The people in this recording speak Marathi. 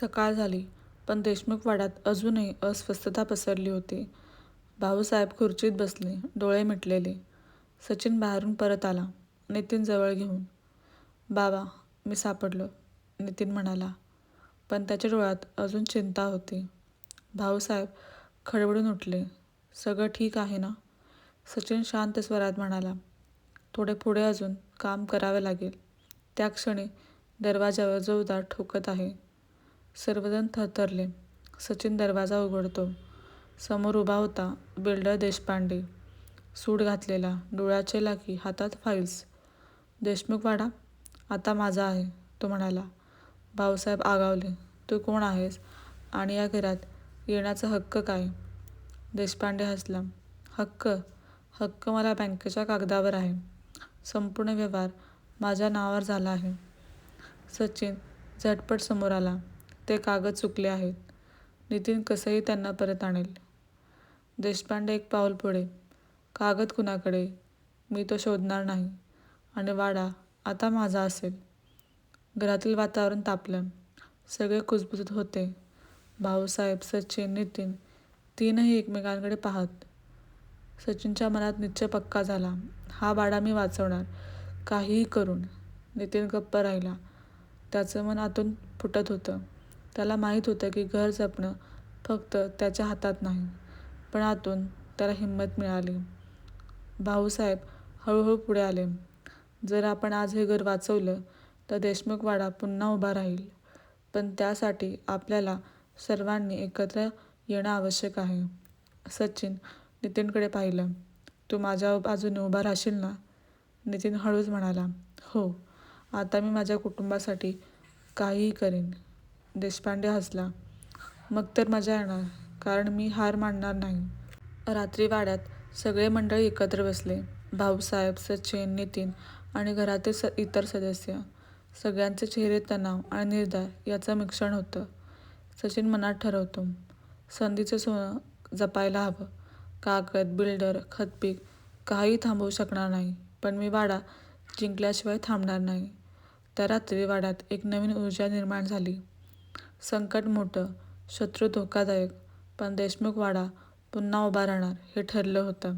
सकाळ झाली पण देशमुख वाड्यात अजूनही अस्वस्थता पसरली होती. भाऊसाहेब खुर्चीत बसले, डोळे मिटलेले. सचिन बाहेरून परत आला, नितीन जवळ घेऊन. बाबा, मी सापडलो, नितीन म्हणाला. पण त्याच्या डोळ्यात अजून चिंता होती. भाऊसाहेब खडबडून उठले. सगळं ठीक आहे ना? सचिन शांत स्वरात म्हणाला. थोडे पुढे अजून काम करावे लागेल. त्या क्षणी दरवाजावर जोरदार ठोकत आहे. सर्वजण थरथरले. सचिन दरवाजा उघडतो. समोर उभा होता बिल्डर देशपांडे. सूट घातलेला, डोळ्याचे लाकी हातात फाईल्स. देशमुख वाडा आता माझा आहे, तो म्हणाला. भाऊसाहेब आगावले. तू कोण आहेस आणि या घरात येण्याचा हक्क काय? देशपांडे हसला. हक्क? हक्क मला बँकेच्या कागदावर आहे. संपूर्ण व्यवहार माझ्या नावावर झाला आहे. सचिन झटपट समोर आला. ते कागद चुकले आहेत. नितीन कसंही त्यांना परत आणेल. देशपांडे एक पाऊल पुढे. कागद कुणाकडे? मी तो शोधणार नाही आणि वाडा आता माझा असेल. घरातील वातावरण तापलं. सगळे कुजबुजत होते. भाऊसाहेब, सचिन, नितीन तीनही एकमेकांकडे पाहत. सचिनच्या मनात निश्चय पक्का झाला. हा वाडा मी वाचवणार, काहीही करून. नितीन गप्प राहिला. त्याचं मन आतून फुटत होतं. त्याला माहीत होतं की घर जपणं फक्त त्याच्या हातात नाही. पण आतून त्याला हिंमत मिळाली. भाऊसाहेब हळूहळू पुढे आले. जर आपण आज हे घर वाचवलं तर देशमुख वाडा पुन्हा उभा राहील. पण त्यासाठी आपल्याला सर्वांनी एकत्र येणं आवश्यक आहे. सचिन नितीनकडे पाहिलं. तू माझ्या बाजूने उभा राहशील ना? नितीन हळूच म्हणाला. हो. आता मी माझ्या कुटुंबासाठी काहीही करेन. देशपांडे हसला. मग तर मजा येणार, कारण मी हार मानणार नाही. रात्री वाड्यात सगळे मंडळी एकत्र बसले. भाऊसाहेब, सचिन, नितीन आणि घरातील स इतर सदस्य. सगळ्यांचे चेहरे तणाव आणि निर्धार याचं मिश्रण होतं. सचिन मनात ठरवतो, संधीचं सोनं जपायला हवं. कागद, बिल्डर, खतपीक काहीही थांबवू शकणार नाही. पण मी वाडा जिंकल्याशिवाय थांबणार नाही. त्या रात्री वाड्यात एक नवीन ऊर्जा निर्माण झाली. संकट मोठं, शत्रू धोकादायक, पण देशमुख वाडा पुन्हा उभा राहणार हे ठरलं होतं.